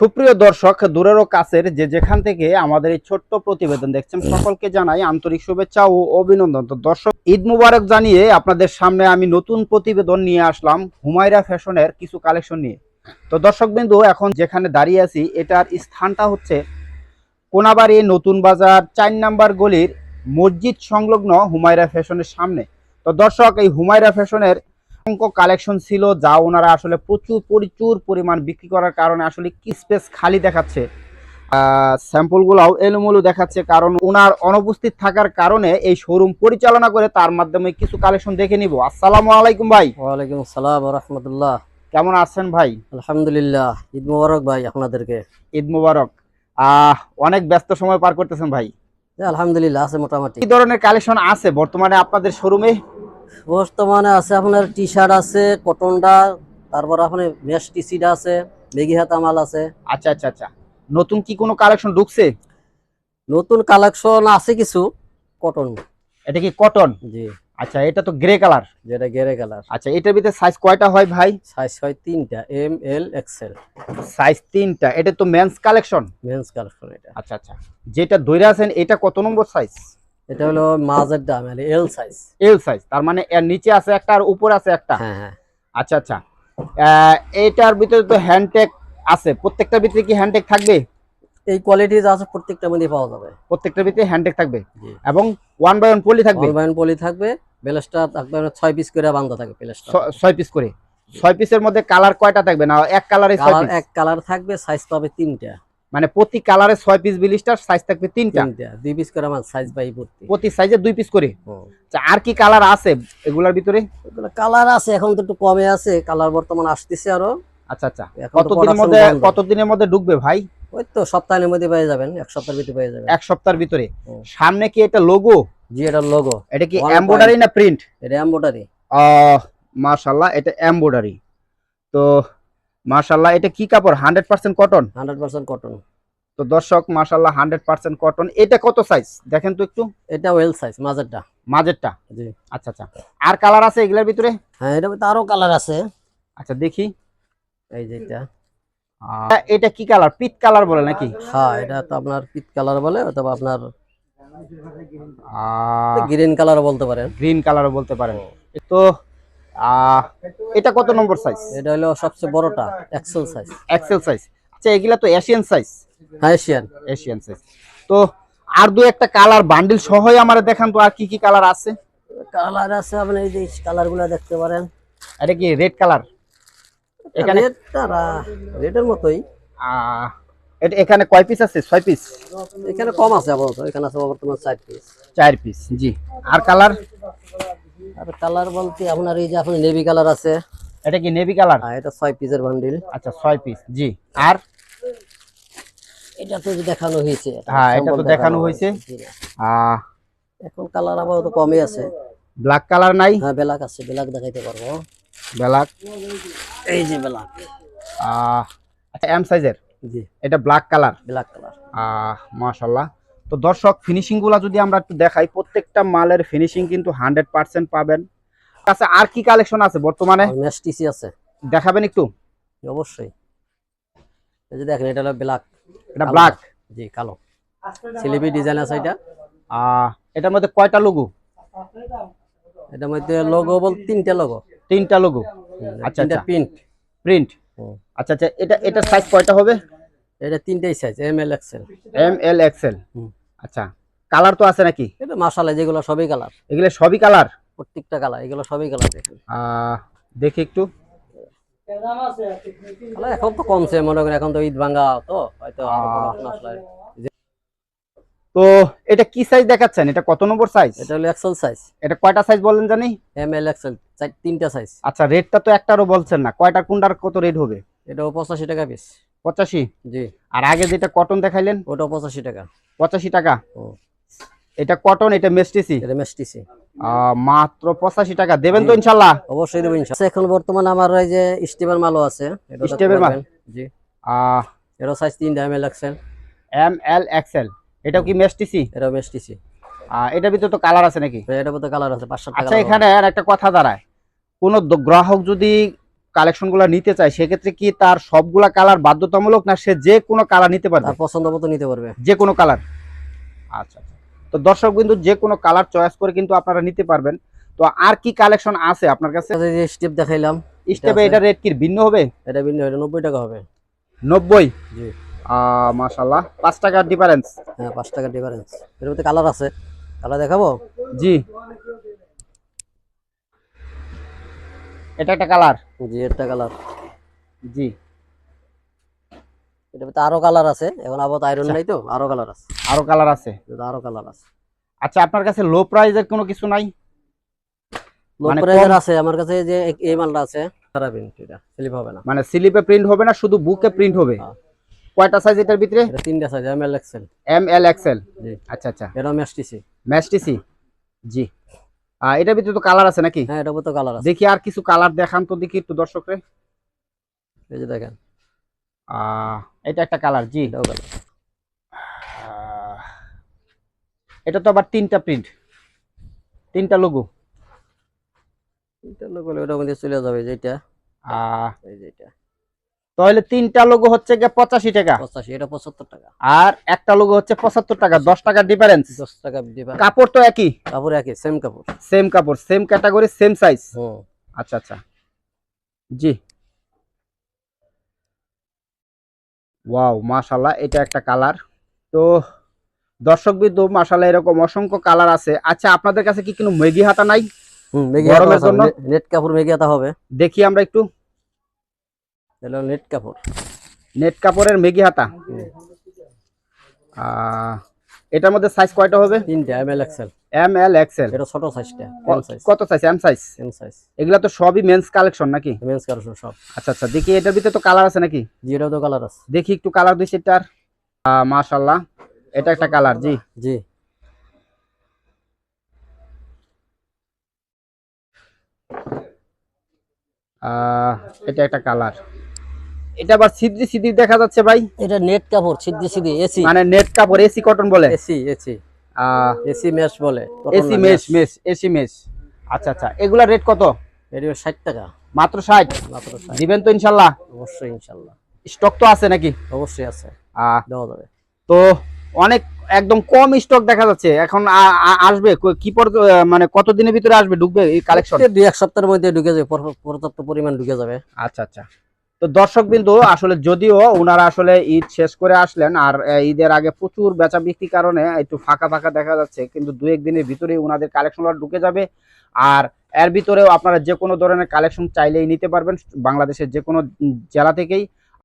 সুপ্রিয় দর্শক, দূরের ও কাছের যে যেখান থেকে আমাদের এই ছোট্ট প্রতিবেদন দেখছেন, সকলকে জানাই আন্তরিক শুভেচ্ছা ও অভিনন্দন। তো দর্শক, ঈদ মুবারক জানিয়ে আপনাদের সামনে আমি নতুন প্রতিবেদন নিয়ে আসলাম হুমায়রা ফ্যাশনের কিছু কালেকশন নিয়ে। তো দর্শক বিন্দু এখন যেখানে দাঁড়িয়ে আছি, এটার স্থানটা হচ্ছে কোনাবাড়ি নতুন বাজার চার নাম্বার গলির মসজিদ সংলগ্ন হুমায়রা ফ্যাশনের সামনে। তো দর্শক, এই হুমায়রা ফ্যাশনের অসংখ্য কালেকশন ছিল যা ওনারা আসলে প্রচুর প্রচুর পরিমাণ বিক্রি করার কারণে আসলে কি স্পেস খালি দেখাচ্ছে। স্যাম্পলগুলোও এলোমেলো দেখাচ্ছে কারণ ওনার অনুপস্থিত থাকার কারণে এই শোরুম পরিচালনা করে তার মাধ্যমে কিছু কালেকশন দেখে নিব। আসসালামু আলাইকুম ভাই। ওয়ালাইকুম আসসালাম রহমতুল্লাহ। কেমন আছেন ভাই? আলহামদুলিল্লাহ। ঈদ মোবারক ভাই আপনাদেরকে। ঈদ মুবারক। আহ অনেক ব্যস্ত সময় পার করতেছেন ভাই। আলহামদুলিল্লাহ আছে মোটামুটি। কি ধরনের কালেকশন আছে বর্তমানে আপনাদের শোরুমে বর্তমানে আছে আপনার টি শার্ট আছে কটনটা তারপর আপনার মেশ টিসিটা আছে বেগি হাতা মাল আছে। আচ্ছা আচ্ছা আচ্ছা। নতুন কি কোনো কালেকশন ঢুকছে? নতুন কালেকশন আছে কিছু কটন এটা কি কটন জি। আচ্ছা এটা তো গ্রে কালার যেটা গ্রে কালার আচ্ছা এটার ভিতরে সাইজ কয়টা হয় ভাই? সাইজ হয় তিনটা এম এল এক্সেল সাইজ তিনটা এটা তো মেন্স কালেকশন মেন্স কালেকশন এটা। আচ্ছা আচ্ছা। যেটা দইরা আছেন এটা কত নম্বর সাইজ এটা হলো মাঝের দাম মানে এল সাইজ এল সাইজ তার মানে এর নিচে আছে একটা আর উপরে আছে একটা? হ্যাঁ হ্যাঁ। আচ্ছা আচ্ছা। এটার ভিতরে তো হ্যান্ডটেক আছে। প্রত্যেকটার ভিতরে কি হ্যান্ডটেক থাকবে? এই কোয়ালিটি যা আছে প্রত্যেকটা মধ্যে পাওয়া যাবে। প্রত্যেকটার ভিতরে হ্যান্ডটেক থাকবে? এবং ওয়ান বাই ওয়ান পলি থাকবে? অনলাইন পলি থাকবে বেলেসটা থাকবে। আপনার ছয় পিস করে বান্ধা থাকে প্লেসটা ছ- ছয় পিস করে। ছয় পিসের মধ্যে কালার কয়টা থাকবে? না এক কালারে ছয় কালার পিস এক কালার থাকবে সাইজ পাবে তিনটা। মানে প্রতি কালারে ছয় পিস বিলিস্টার সাইজ থাকবে তিনটা। দুই পিস করে আমার সাইজ পাই ভর্তি। প্রতি সাইজে দুই পিস করে? আচ্ছা, আর কি কালার আছে এগুলার ভিতরে? কালার আছে এখন তো একটু কমে আছে কালার বর্তমান আসতেছে আরও। আচ্ছা আচ্ছা। কতদিনের মধ্যে। কতদিনের মধ্যে ঢুকবে ভাই? ওই তো সপ্তাহের মধ্যে পেয়ে যাবেন এক সপ্তাহের ভিতরে পেয়ে যাবেন। এক সপ্তাহের ভিতরে। সামনে কি এটা লোগো জি এটার লোগো এটা কি এমব্রয়ডারি না প্রিন্ট এটা এম্বোটারি মাশাল্লাহ এটা এমব্রয়ডারি তো মাশাল্লাহ এটা কি কাপড়? Hundred percent cotton hundred percent cotton তো দর্শক মাশাল্লাহ হান্ড্রেড পার্সেন্ট কটন এটা কত সাইজ দেখেন তো একটু। এটা ওয়েল সাইজ মাঝেরটা। মাঝেরটা? জি। আচ্ছা আচ্ছা। আর কালার আছে এগুলোর ভিতরে? হ্যাঁ এটা তো আরও কালার আছে। আচ্ছা দেখি। এই যে এটা। এটা কি কালার পিট কালার বলে নাকি? হ্যাঁ এটা তো আপনার পিট কালার বলে অথবা আপনার গ্রিন কালার বলতে পারেন। গ্রিন কালার বলতে পারেন। তো এটা কত নম্বর সাইজ এটা হলো সবচেয়ে বড়টা এক্সেল সাইজ এক্সেল সাইজ আচ্ছা এগুলা তো এশিয়ান সাইজ হ্যাঁ এশিয়ান এশিয়ান সাইজ তো আর দুই একটা কালার বান্ডিল সহই আমার দেখান তো আর কি কি কালার আছে? কালার আছে আপনি এই যে কালারগুলা দেখতে পারেন। এটা কি রেড কালার এখানে রেডের মতোই। এটা এখানে কয় পিস আছে? ছয় পিস এখানে কম আছে আপাতত এখানে আছে বর্তমান চার পিস চার পিস জি। আর কালার আর কালার বলতে আপনার এই যে আপনার নেভি কালার আছে। এটা কি নেভি কালার আর এটা ছয় পিসের বান্ডিল আচ্ছা ছয় পিস জি। আর? এটা তো দেখানো হয়েছে হ্যাঁ, এটা তো দেখানো হয়েছে। এখন কালার আপাতত কমই আছে। ব্ল্যাক কালার নাই? হ্যাঁ বেলাক আছে বেলাক দেখাইতে পারব। ব্ল্যাক এই যে আহ, আচ্ছা এম সাইজের জি। এটা ব্ল্যাক কালার ব্ল্যাক কালার আহ মাশাল্লাহ তো দর্শক ফিনিশিংগুলা যদি আমরা একটু দেখাই প্রত্যেকটা মালের ফিনিশিং কিন্তু হান্ড্রেড পার্সেন্ট পাবেন। আচ্ছা আর কি কালেকশন আছে বর্তমানে? ম্যাশ টিসি আছে। দেখাবেন একটু? অবশ্যই। এই যে দেখেন এটা হলো ব্ল্যাক এটা ব্ল্যাক জি কালো। স্লিপি ডিজাইন আছে এটা। এটার মধ্যে কয়টা লোগো এটার মধ্যে লোগো বল তিনটা লোগো তিনটা লোগো আচ্ছা, আচ্ছা। প্রিন্ট প্রিন্ট আচ্ছা আচ্ছা এটা এটা সাইজ কয়টা হবে? এটা তিনটাই size M L XL M L XL. আচ্ছা কালার তো আছে নাকি? এটা মাসালা যেগুলো সবই কালার। এগুলো সবই কালার? প্রত্যেকটা কালার এগুলো সবই কালার দেখেন। দেখি একটু। এখন তো কমছে মনে করেন এখন তো ঈদ ভাঙ্গা তো হয়তো তো এটা কি সাইজ দেখাচ্ছেন? এটা কত নম্বর সাইজ এটা হলো এক্সেল সাইজ এটা কয়টা সাইজ বলেন জানি? এম এল এক্সেল তিনটা সাইজ আচ্ছা রেটটা তো একটারও বলছেন না। কয়টা কোনটার কত রেট হবে? এটাও পঁচাশি টাকা পিস পঁচাশি? জি। আর আগে যেটা কটন দেখাইলেন? ওটাও পঁচাশি টাকা। পঁচাশি টাকা? এটা কটন এটা মেস্টিসি এটা মেস্টিসি মাত্র পঁচাশি টাকা। দেবেন তো ইনশাল্লাহ? অবশ্যই এখন বর্তমানে আমার এই যে মালও আছে মাল? জি। সাইজ তিনটা M L XL. M L XL. এটাও কি মেস্টিসি এটাও মেস্টিসি এটার ভিতরে তো কালার আছে নাকি? এটার মধ্যে কালার আছে পাঁচ সাতটা আচ্ছা এখানে আর একটা কথা দাঁড়ায়। কোন গ্রাহক যদি কালেকশনগুলো নিতে চায় সেক্ষেত্রে কি তার সবগুলা কালার বাধ্যতামূলক না সে যে কোনো কালার নিতে পারবে? পছন্দ মতো নিতে পারবে। যে কোনো কালার? আচ্ছা আচ্ছা। তো দর্শক বিন্দু যে কোনো কালার চয়েস করে কিন্তু আপনারা নিতে পারবেন। তো আর কি কালেকশন আছে আপনার কাছে? যে স্টেপ দেখাইলাম স্টেপে এটা রেট কি ভিন্ন হবে? এটা ভিন্ন এটা নব্বই টাকা হবে। নব্বই? জি। মাশাল্লাহ পাঁচ টাকার ডিফারেন্স হ্যাঁ পাঁচ টাকার ডিফারেন্স এর মধ্যে কালার আছে। কালার দেখাবো? জি। এটা একটা কালার জি একটা কালার জি। এটার মধ্যে আরও কালার আছে। এখন আবার আয়রন আচ্ছা। নাই তো আরও কালার আছে। আরও কালার আছে? আরও কালার আছে। আচ্ছা আপনার কাছে লো প্রাইজের কোনো কিছু নাই? লো মানে প্রাইজের আছে আমার কাছে যে এই মালটা আছে। খারাপ এটা স্লিপ হবে না। মানে স্লিপে প্রিন্ট হবে না শুধু বুকে প্রিন্ট হবে? হ্যাঁ। কয়টা সাইজ এটার ভিতরে? তিনটা size M L XL M L XL আচ্ছা আচ্ছা। এটা ম্যাস্টিসি ম্যাস্টিসি জি। এটার ভিতরে তো কালার আছে নাকি? হ্যাঁ এটা তো কালার আছে। দেখি আর কিছু কালার দেখান তো দেখি একটু দর্শকরে এই যে দেখেন। এটা একটা কালার জি। এটা তো আবার তিনটা প্রিন্ট তিনটা লোগো তিনটা লোগো ওটার মধ্যে চলে যাবে যেটা। এই যে এটা তাহলে তিনটা লোগো হচ্ছে গিয়ে পঁচাশি টাকা। পঁচাশি এটা পঁচাত্তর টাকা। আর একটা লোগো হচ্ছে পঁচাত্তর টাকা দশ টাকার ডিফারেন্স দশ টাকা কাপড় তো একই? কাপড় একই সেম কাপড়। সেম কাপড় সেম ক্যাটাগরি সেম সাইজ আচ্ছা আচ্ছা। জি। ওয়াও মাশাল্লাহ এটা একটা কালার তো দর্শক বিন্দু মাশাল্লাহ এরকম অসংখ্য কালার আছে। আচ্ছা আপনাদের কাছে কি কোনো মেগি হাতা নাই? গরমের হাতা জন্য? নেট কাপড় মেগি হাতা হবে। দেখি আমরা একটু। এটা নেট কাপড়। নেট কাপড়ের মেগি হাতা। এটার মধ্যে সাইজ কয়টা হবে? তিনটা M L XL M L XL এটা ছোট সাইজটা কত size M size M size এগুলা তো সবই মেন্স কালেকশন নাকি? মেন্স কালেকশন সব। আচ্ছা আচ্ছা দেখি এটার ভিতরে তো কালার আছে নাকি? জি এটাও তো কালার আছে। দেখি একটু কালার দুই সেটার। মাশাল্লাহ এটা একটা কালার জি। জি। এটা একটা কালার এটা আবার সিদ্রি সিদ্রি দেখা যাচ্ছে ভাই? এটা নেট কাপড় সিদ্ধি সিদ্ধি এসি। মানে নেট কাপড় এসি কটন বলে? AC AC. এসি মেশ বলে AC mesh mesh. AC mesh. আচ্ছা আচ্ছা এগুলা রেট কত? এটা ষাট টাকা। মাত্র ষাট? মাত্র ষাট। দিবেন তো ইনশাল্লাহ? অবশ্যই ইনশাল্লাহ। স্টক তো আছে নাকি? অবশ্যই আছে। আহ, দেওয়া যাবে। তো অনেক একদম কম স্টক দেখা যাচ্ছে। এখন আসবে কি মানে কত দিনের ভিতরে আসবে ঢুকবে এই কালেকশন দুই এক সপ্তাহের মধ্যে ঢুকে যাবে পর্যাপ্ত পরিমাণ ঢুকে যাবে। আচ্ছা আচ্ছা। তো দর্শক বিন্দু আসলে যদিও ওনারা আসলে ঈদ শেষ করে আসলেন আর ঈদের আগে প্রচুর বেচা বিক্রি কারণে একটু ফাঁকা ফাঁকা দেখা যাচ্ছে, কিন্তু দু একদিনের ভিতরেই ওনাদের কালেকশনটা ঢুকে যাবে। আর এর ভিতরেও আপনারা যে কোনো ধরনের কালেকশন চাইলেই নিতে পারবেন, বাংলাদেশের যে কোনো জেলা থেকেই।